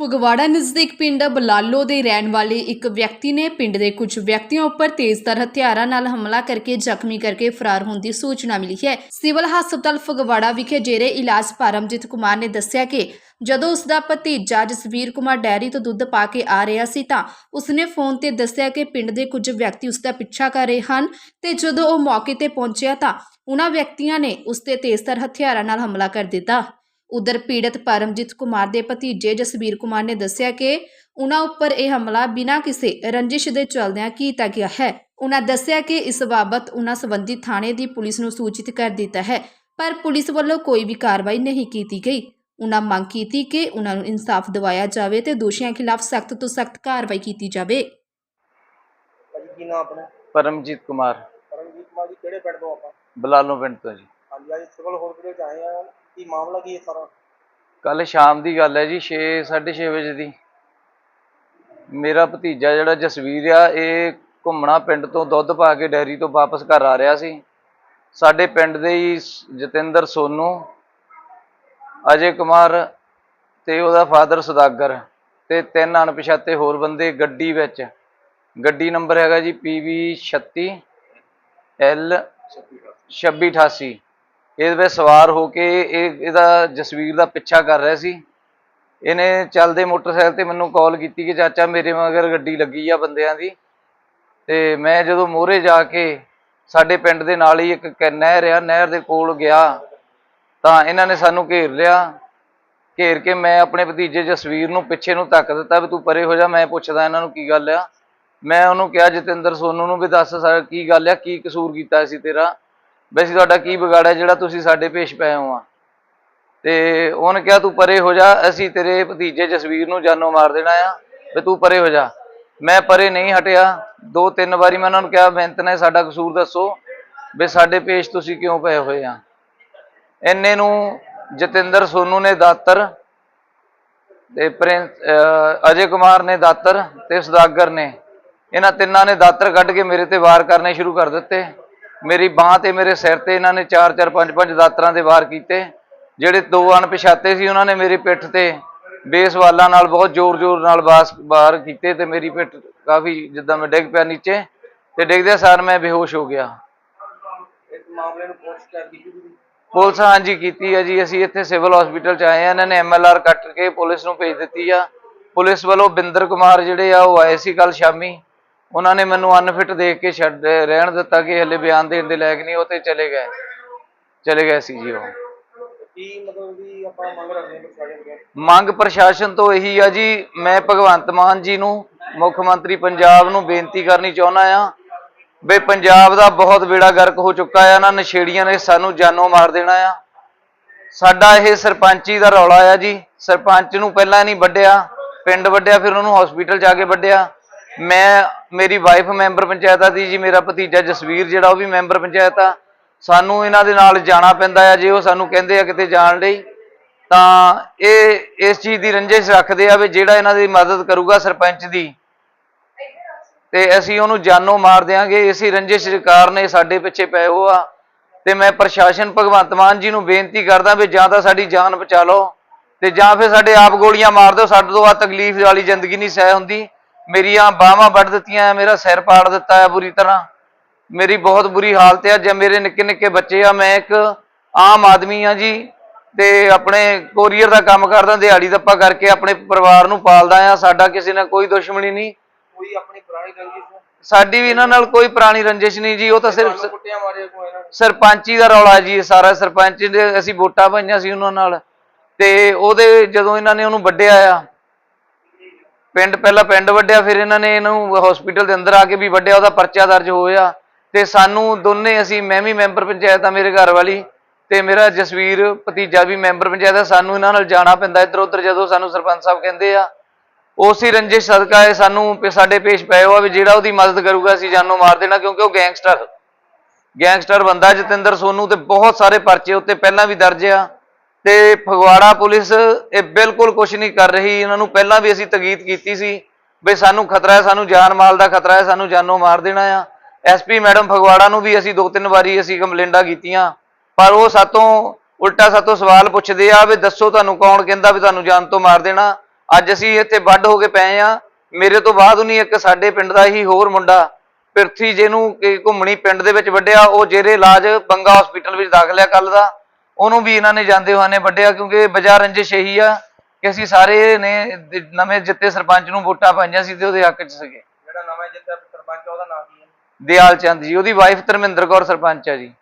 ਫਗਵਾੜਾ ਨਜ਼ਦੀਕ ਪਿੰਡ ਬਲਾਲੋ ਦੇ ਰਹਿਣ ਵਾਲੇ ਇੱਕ ਵਿਅਕਤੀ ਨੇ ਪਿੰਡ ਦੇ ਕੁਝ ਵਿਅਕਤੀਆਂ ਉੱਪਰ ਤੇਜ਼ਧਾਰ ਹਥਿਆਰਾਂ ਨਾਲ ਹਮਲਾ ਕਰਕੇ ਜ਼ਖਮੀ ਕਰਕੇ ਫਰਾਰ ਹੋਣ ਦੀ ਸੂਚਨਾ ਮਿਲੀ ਹੈ। ਸਿਵਲ ਹਸਪਤਾਲ ਫਗਵਾੜਾ ਵਿਖੇ ਜੇਰੇ ਇਲਾਜ ਪਰਮਜੀਤ ਕੁਮਾਰ ਨੇ ਦੱਸਿਆ ਕਿ ਜਦੋਂ ਉਸ ਦਾ ਭਤੀਜਾ ਜਸਵੀਰ ਕੁਮਾਰ ਡੈਰੀ ਤੋਂ ਦੁੱਧ ਪਾ ਕੇ ਆ ਰਿਹਾ ਸੀ ਤਾਂ ਉਸਨੇ ਫੋਨ ਤੇ ਦੱਸਿਆ ਕਿ ਪਿੰਡ ਦੇ ਕੁਝ ਵਿਅਕਤੀ ਉਸ ਦਾ ਪਿੱਛਾ ਕਰ ਰਹੇ ਹਨ ਤੇ ਜਦੋਂ ਉਹ ਮੌਕੇ ਤੇ ਪਹੁੰਚਿਆ ਤਾਂ ਉਹਨਾਂ ਵਿਅਕਤੀਆਂ ਨੇ ਉਸ ਤੇ ਤੇਜ਼ਧਾਰ ਹਥਿਆਰਾਂ ਨਾਲ ਹਮਲਾ ਕਰ ਦਿੱਤਾ। ਉਧਰ ਪੀੜਤ ਪਰਮਜੀਤ ਕੁਮਾਰ ਦੇ ਭਤੀਜੇ ਜਸਬੀਰ ਕੁਮਾਰ ਨੇ ਦੱਸਿਆ ਕਿ ਉਹਨਾਂ ਉੱਪਰ ਇਹ ਹਮਲਾ ਬਿਨਾਂ ਕਿਸੇ ਰੰਜਿਸ਼ ਦੇ ਚੱਲਦਿਆਂ ਕੀਤਾ ਗਿਆ ਹੈ। ਉਹਨਾਂ ਦੱਸਿਆ ਕਿ ਇਸ ਬਾਬਤ ਉਹਨਾਂ ਸੰਬੰਧੀ ਥਾਣੇ ਦੀ ਪੁਲਿਸ ਨੂੰ ਸੂਚਿਤ ਕਰ ਦਿੱਤਾ ਹੈ ਪਰ ਪੁਲਿਸ ਵੱਲੋਂ ਕੋਈ ਵੀ ਕਾਰਵਾਈ ਨਹੀਂ ਕੀਤੀ ਗਈ। ਉਹਨਾਂ ਮੰਗ ਕੀਤੀ ਕਿ ਉਹਨਾਂ ਨੂੰ ਇਨਸਾਫ ਦਿਵਾਇਆ ਜਾਵੇ ਤੇ ਦੋਸ਼ੀਆਂ ਖਿਲਾਫ ਸਖਤ ਤੋਂ ਸਖਤ ਕਾਰਵਾਈ ਕੀਤੀ ਜਾਵੇ। ਭਾਜੀ ਕੀ ਨਾਮ ਆਪਣਾ? ਪਰਮਜੀਤ ਕੁਮਾਰ। ਪਰਮਜੀਤ ਕੁਮਾਰ ਜੀ ਕਿਹੜੇ ਪਿੰਡ ਤੋਂ ਆਪਾਂ? ਬਲਾਲੋ ਪਿੰਡ ਤੋਂ ਜੀ। ਹਾਂਜੀ ਅੱਜ ਸਿਵਲ ਹਸਪੀਟਲ ਚ ਆਏ ਆ। ਕੀ ਮਾਮਲਾ ਕੀ ਹੈ ਸਾਰਾ? ਕੱਲ ਸ਼ਾਮ ਦੀ ਗੱਲ ਹੈ ਜੀ 6 6:30 ਵਜੇ ਦੀ। ਮੇਰਾ ਭਤੀਜਾ ਜਿਹੜਾ ਜਸਵੀਰ ਆ ਇਹ ਘੁੰਮਣਾ ਪਿੰਡ ਤੋਂ ਦੁੱਧ ਪਾ ਕੇ ਡੈਰੀ ਤੋਂ ਵਾਪਸ ਘਰ ਆ ਰਿਹਾ ਸੀ। ਸਾਡੇ ਪਿੰਡ ਦੇ ਹੀ ਜਤਿੰਦਰ ਸੋਨੂ ਅਜੇ ਕੁਮਾਰ ਤੇ ਉਹਦਾ ਫਾਦਰ ਸੁਦਾਗਰ ਤੇ ਤਿੰਨ ਅਣਪਛਾਤੇ ਹੋਰ ਬੰਦੇ ਗੱਡੀ ਵਿੱਚ। ਗੱਡੀ ਨੰਬਰ ਹੈਗਾ ਜੀ PV 36 L 2688 ਇਹਦੇ ਵਿੱਚ ਸਵਾਰ ਹੋ ਕੇ ਇਹ, ਇਹਦਾ ਜਸਵੀਰ ਦਾ ਪਿੱਛਾ ਕਰ ਰਿਹਾ ਸੀ। ਇਹਨੇ ਚੱਲਦੇ ਮੋਟਰਸਾਈਕਲ ਤੇ ਮੈਨੂੰ ਕਾਲ ਕੀਤੀ ਕਿ ਚਾਚਾ ਮੇਰੇ ਮਗਰ ਗੱਡੀ ਲੱਗੀ ਆ ਬੰਦਿਆਂ ਦੀ। ਤੇ ਮੈਂ ਜਦੋਂ ਮੋਹਰੇ ਜਾ ਕੇ ਸਾਡੇ ਪਿੰਡ ਦੇ ਨਾਲ ਹੀ ਇੱਕ ਕ- ਨਹਿਰ ਆ, ਨਹਿਰ ਦੇ ਕੋਲ ਗਿਆ ਤਾਂ ਇਹਨਾਂ ਨੇ ਸਾਨੂੰ ਘੇਰ ਲਿਆ। ਘੇਰ ਕੇ ਮੈਂ ਆਪਣੇ ਭਤੀਜੇ ਜਸਵੀਰ ਨੂੰ ਪਿੱਛੇ ਨੂੰ ਧੱਕ ਦਿੱਤਾ ਵੀ ਤੂੰ ਪਰੇ ਹੋ ਜਾ, ਮੈਂ ਪੁੱਛਦਾ ਇਹਨਾਂ ਨੂੰ ਕੀ ਗੱਲ ਆ। ਮੈਂ ਉਹਨੂੰ ਕਿਹਾ, ਜਤਿੰਦਰ ਸੋਨੂ ਨੂੰ ਵੀ ਦੱਸ ਸਰ ਕੀ ਗੱਲ ਆ, ਕੀ ਕਸੂਰ ਕੀਤਾ ਸੀ ਤੇਰਾ? ਵੈਸੇ ਤੁਹਾਡਾ ਕੀ ਵਿਗਾੜਿਆ ਜਿਹੜਾ ਤੁਸੀਂ ਸਾਡੇ ਪੇਸ਼ ਪਏ ਹੋ ਆ। ਤੇ ਉਹਨੇ ਕਿਹਾ, ਤੂੰ ਪਰੇ ਹੋ ਜਾ, ਅਸੀਂ ਤੇਰੇ ਭਤੀਜੇ ਜਸਵੀਰ ਨੂੰ ਜਾਨੋਂ ਮਾਰ ਦੇਣਾ ਆ, ਵੀ ਤੂੰ ਪਰੇ ਹੋ ਜਾ। ਮੈਂ ਪਰੇ ਨਹੀਂ ਹਟਿਆ। ਦੋ ਤਿੰਨ ਵਾਰੀ ਮੈਂ ਉਹਨਾਂ ਨੂੰ ਕਿਹਾ ਬੇਨਤ ਨੇ ਸਾਡਾ ਕਸੂਰ ਦੱਸੋ ਵੀ ਸਾਡੇ ਪੇਸ਼ ਤੁਸੀਂ ਕਿਉਂ ਪਏ ਹੋਏ ਆ? ਇੰਨੇ ਨੂੰ ਜਤਿੰਦਰ ਸੋਨੂ ਨੇ ਦਾਤਰ ਤੇ ਪ੍ਰਿੰਸ ਅਜੇ ਕੁਮਾਰ ਨੇ ਦਾਤਰ ਤੇ ਸੁਦਾਗਰ ਨੇ। ਇਹਨਾਂ ਤਿੰਨਾਂ ਨੇ ਦਾਤਰ ਕੱਢ ਕੇ ਮੇਰੇ ਤੇ ਵਾਰ ਕਰਨੇ ਸ਼ੁਰੂ ਕਰ ਦਿੱਤੇ। ਮੇਰੀ ਬਾਹ ਤੇ ਮੇਰੇ ਸਿਰ ਤੇ ਇਹਨਾਂ ਨੇ 4-4 5-5 ਦਾਤਰਾਂ ਦੇ ਵਾਰ ਕੀਤੇ। ਜਿਹੜੇ ਦੋ ਅਣਪਛਾਤੇ ਸੀ ਉਹਨਾਂ ਨੇ ਮੇਰੀ ਪਿੱਠ ਤੇ ਬੇਸ ਵਾਲਾਂ ਨਾਲ ਬਹੁਤ ਜ਼ੋਰ-ਜ਼ੋਰ ਨਾਲ ਬਾਸ ਵਾਰ ਕੀਤੇ ਤੇ ਮੇਰੀ ਪਿੱਠ ਕਾਫੀ ਜਿੱਦਾਂ ਮੈਂ ਡਿੱਗ ਪਿਆ ਨੀਚੇ ਤੇ ਡਿੱਗਦੇ ਸਾਰ ਮੈਂ ਬੇਹੋਸ਼ ਹੋ ਗਿਆ। ਇਸ ਮਾਮਲੇ ਨੂੰ ਪੁੱਛ ਕਰ ਪੁਲਿਸ ਹਾਂਜੀ ਕੀਤੀ ਹੈ ਜੀ। ਅਸੀਂ ਇੱਥੇ ਸਿਵਲ ਹਸਪੀਟਲ ਚ ਆਏ ਆ। ਇਹਨਾਂ ਨੇ ਐਮਐਲਆਰ ਕੱਟ ਕੇ ਪੁਲਿਸ ਨੂੰ ਭੇਜ ਦਿੱਤੀ ਆ। ਪੁਲਿਸ ਵੱਲੋਂ ਬਿੰਦਰ ਕੁਮਾਰ ਜਿਹੜੇ ਆ ਉਹ ਆਏ ਸੀ ਕੱਲ ਸ਼ਾਮੀ। ਉਹਨਾਂ ਨੇ ਮੈਨੂੰ ਅਨਫਿਟ ਦੇਖ ਕੇ ਛੱਡ ਰਹਿਣ ਦਿੱਤਾ ਕਿ ਹਲੇ ਬਿਆਨ ਦੇਣ ਦੇ ਲਾਇਕ ਨਹੀਂ ਉਹ ਤੇ ਚਲੇ ਗਏ। ਚਲੇ ਗਏ ਸੀ ਜੀ ਉਹ। ਕੀ ਮਤਲਬ ਵੀ ਆਪਾਂ ਮੰਗ ਰੱਖਦੇ ਹਾਂ ਪ੍ਰਸ਼ਾਸਨ ਕੋਲ ਮੰਗ ਪ੍ਰਸ਼ਾਸਨ ਤੋਂ ਇਹੀ ਆ ਜੀ ਮੈਂ ਭਗਵੰਤ ਮਾਨ ਜੀ ਨੂੰ ਮੁੱਖ ਮੰਤਰੀ ਪੰਜਾਬ ਨੂੰ ਬੇਨਤੀ ਕਰਨੀ ਚਾਹੁੰਦਾ ਆ ਵੀ ਪੰਜਾਬ ਦਾ ਬਹੁਤ ਬੇੜਾ ਗਰਕ ਹੋ ਚੁੱਕਾ ਆ ਨਾ ਨਸ਼ੇੜੀਆਂ ਨੇ ਸਾਨੂੰ ਜਾਨੋਂ ਮਾਰ ਦੇਣਾ ਆ। ਸਾਡਾ ਇਹ ਸਰਪੰਚੀ ਦਾ ਰੌਲਾ ਆ ਜੀ ਸਰਪੰਚ ਨੂੰ ਪਹਿਲਾਂ ਨਹੀਂ ਵੱਢਿਆ ਪਿੰਡ ਵੱਢਿਆ ਫਿਰ ਉਹਨੂੰ ਹਸਪੀਟਲ ਜਾ ਕੇ ਵੱਢਿਆ। ਮੈਂ, ਮੇਰੀ ਵਾਈਫ ਮੈਂਬਰ ਪੰਚਾਇਤ ਆ ਦੀ ਜੀ ਮੇਰਾ ਭਤੀਜਾ ਜਸਵੀਰ ਜਿਹੜਾ, ਉਹ ਵੀ ਮੈਂਬਰ ਪੰਚਾਇਤ ਆ। ਸਾਨੂੰ ਇਹਨਾਂ ਦੇ ਨਾਲ ਜਾਣਾ ਪੈਂਦਾ ਆ, ਜੇ ਉਹ ਸਾਨੂੰ ਕਹਿੰਦੇ ਆ ਕਿਤੇ ਜਾਣ ਲਈ, ਤਾਂ ਇਹ, ਇਸ ਚੀਜ਼ ਦੀ ਰੰਜਿਸ਼ ਰੱਖਦੇ ਆ ਵੀ ਜਿਹੜਾ ਇਹਨਾਂ ਦੀ ਮਦਦ ਕਰੂਗਾ ਸਰਪੰਚ ਦੀ। ਤੇ ਅਸੀਂ ਉਹਨੂੰ ਜਾਨੋਂ ਮਾਰ ਦਿਆਂਗੇ, ਇਸੇ ਰੰਜਿਸ਼ ਕਾਰਨ ਇਹ ਸਾਡੇ ਪਿੱਛੇ ਪਏ ਹੋ ਆ। ਤੇ ਮੈਂ ਪ੍ਰਸ਼ਾਸਨ ਭਗਵੰਤ ਮਾਨ ਜੀ ਨੂੰ ਬੇਨਤੀ ਕਰਦਾ ਵੀ ਜਾਂ ਤਾਂ ਸਾਡੀ ਜਾਨ ਬਚਾ ਲਓ, ਤੇ ਜਾਂ ਫਿਰ ਸਾਡੇ ਆਪ ਗੋਲੀਆਂ ਮਾਰ ਦਿਓ, ਸਾਡੇ ਤੋਂ ਆ ਤਕਲੀਫ ਵਾਲੀ ਜ਼ਿੰਦਗੀ ਨਹੀਂ ਸਹਿ ਹੁੰਦੀ। ਮੇਰੀਆਂ ਬਾਹਾਂ ਵੱਢ ਦਿੱਤੀਆਂ ਮੇਰਾ ਸਿਰ ਪਾੜ ਦਿੱਤਾ ਹੈ ਬੁਰੀ ਤਰ੍ਹਾਂ। ਮੇਰੀ ਬਹੁਤ ਬੁਰੀ ਹਾਲਤ ਹੈ ਜੇ ਮੇਰੇ ਨਿੱਕੇ ਨਿੱਕੇ ਬੱਚੇ ਆ ਮੈਂ ਇੱਕ ਆਮ ਆਦਮੀ ਆ ਜੀ ਤੇ ਆਪਣੇ ਕੋਰੀਅਰ ਦਾ ਕੰਮ ਕਰਦਾ ਦਿਹਾੜੀ ਦੱਪਾ ਕਰਕੇ ਆਪਣੇ ਪਰਿਵਾਰ ਨੂੰ ਪਾਲਦਾ ਆ ਸਾਡਾ ਕਿਸੇ ਨਾਲ ਕੋਈ ਦੁਸ਼ਮਣੀ ਨਹੀਂ। ਕੋਈ ਆਪਣੀ ਪੁਰਾਣੀ ਰੰਜਿਸ਼ ਸਾਡੀ ਵੀ ਇਹਨਾਂ ਨਾਲ ਕੋਈ ਪੁਰਾਣੀ ਰੰਜਿਸ਼ ਨਹੀਂ ਜੀ ਉਹ ਤਾਂ ਸਿਰਫ ਸਰਪੰਚੀ ਦਾ ਰੌਲਾ ਜੀ ਸਾਰਾ ਸਰਪੰਚ ਦੇ ਅਸੀਂ ਵੋਟਾਂ ਪਾਈਆਂ ਸੀ ਉਹਨਾਂ ਨਾਲ। ਤੇ ਉਹਦੇ ਜਦੋਂ ਇਹਨਾਂ ਨੇ ਉਹਨੂੰ ਵੱਢਿਆ ਆ ਪਿੰਡ ਪਹਿਲਾਂ ਪਿੰਡ ਵੱਢਿਆ ਫਿਰ ਇਹਨਾਂ ਨੇ ਇਹਨੂੰ ਹਸਪੀਟਲ ਦੇ ਅੰਦਰ ਆ ਕੇ ਵੀ ਵੱਢਿਆ ਉਹਦਾ ਪਰਚਾ ਦਰਜ ਹੋਇਆ। ਤੇ ਸਾਨੂੰ ਦੋਨੇ ਅਸੀਂ, ਮੈਂ ਵੀ ਮੈਂਬਰ ਪੰਚਾਇਤ ਆ ਮੇਰੇ ਘਰ ਵਾਲੀ, ਤੇ ਮੇਰਾ ਜਸਵੀਰ ਭਤੀਜਾ ਵੀ ਮੈਂਬਰ ਪੰਚਾਇਤ ਆ, ਸਾਨੂੰ ਇਹਨਾਂ ਨਾਲ ਜਾਣਾ ਪੈਂਦਾ ਇੱਧਰ ਉੱਧਰ ਜਦੋਂ ਸਾਨੂੰ ਸਰਪੰਚ ਸਾਹਿਬ ਕਹਿੰਦੇ ਆ। ਉਸੇ ਰੰਜਿਸ਼ ਸਦਕਾ ਇਹ ਸਾਨੂੰ ਸਾਡੇ ਪੇਸ਼ ਪਏ ਹੋ ਵੀ ਜਿਹੜਾ ਉਹਦੀ ਮਦਦ ਕਰੂਗਾ, ਅਸੀਂ ਜਾਨੋਂ ਮਾਰ ਦੇਣਾ, ਕਿਉਂਕਿ ਉਹ ਗੈਂਗਸਟਰ। ਗੈਂਗਸਟਰ ਬੰਦਾ ਜਤਿੰਦਰ ਸੋਨੂ ਤੇ ਬਹੁਤ ਸਾਰੇ ਪਰਚੇ ਉੱਤੇ ਪਹਿਲਾਂ ਵੀ ਦਰਜ ਆ। ਤੇ ਫਗਵਾੜਾ ਪੁਲਿਸ ਇਹ ਬਿਲਕੁਲ ਕੁਝ ਨਹੀਂ ਕਰ ਰਹੀ। ਇਹਨਾਂ ਨੂੰ ਪਹਿਲਾਂ ਵੀ ਅਸੀਂ ਤਗੀਦ ਕੀਤੀ ਸੀ ਵੀ ਸਾਨੂੰ ਖਤਰਾ ਹੈ, ਸਾਨੂੰ ਜਾਨ ਮਾਲ ਦਾ ਖਤਰਾ ਹੈ, ਸਾਨੂੰ ਜਾਨੋਂ ਮਾਰ ਦੇਣਾ ਆ। ਐਸਪੀ ਮੈਡਮ ਫਗਵਾੜਾ ਨੂੰ ਵੀ ਅਸੀਂ ਦੋ ਤਿੰਨ ਵਾਰੀ ਅਸੀਂ ਕੰਪਲੇਂਟਾਂ ਕੀਤੀਆਂ, ਪਰ ਉਹ ਸਾਤੋਂ ਉਲਟਾ ਸਾਤੋਂ ਸਵਾਲ ਪੁੱਛਦੇ ਆ ਵੀ ਦੱਸੋ ਤੁਹਾਨੂੰ ਕੌਣ ਕਹਿੰਦਾ ਵੀ ਤੁਹਾਨੂੰ ਜਾਨ ਤੋਂ ਮਾਰ ਦੇਣਾ। ਅੱਜ ਅਸੀਂ ਇੱਥੇ ਵੱਡ ਹੋ ਕੇ ਪਏ ਆ। ਮੇਰੇ ਤੋਂ ਬਾਅਦ ਉਹਨੀ ਇੱਕ ਸਾਡੇ ਪਿੰਡ ਦਾ ਹੀ ਹੋਰ ਮੁੰਡਾ ਪਿਰਥੀ ਜਿਹਨੂੰ ਘੁੰਮਣੀ ਪਿੰਡ ਦੇ ਵਿੱਚ ਵੱਡਿਆ ਉਹ ਜਿਹੜੇ ਇਲਾਜ ਬੰਗਾ ਹਸਪੀਟਲ ਵਿੱਚ ਦਾਖਲ ਹੈ ਕੱਲ ਦਾ। ਉਹਨੂੰ ਵੀ ਇਹਨਾਂ ਨੇ ਜਾਂਦੇ ਹੋਏ ਨੇ ਵੱਡਿਆ ਕਿਉਂਕਿ ਬਾਜ਼ਾਰ ਰੰਜਿਸ਼ ਇਹੀ ਆ ਕਿ ਅਸੀਂ ਸਾਰੇ ਨੇ ਨਵੇਂ ਜਿੱਤੇ ਸਰਪੰਚ ਨੂੰ ਵੋਟਾਂ ਪਾਈਆਂ ਸੀ ਤੇ ਉਹਦੇ ਹੱਕ 'ਚ ਸੀਗੇ। ਜਿਹੜਾ ਨਵਾਂ ਜਿੱਤਿਆ ਸਰਪੰਚ ਆ, ਉਹਦਾ ਨਾਮ ਕੀ ਹੈ ਦਿਆਲ ਚੰਦ ਜੀ ਉਹਦੀ ਵਾਈਫ ਧਰਮਿੰਦਰ ਕੌਰ ਸਰਪੰਚ ਹੈ ਜੀ।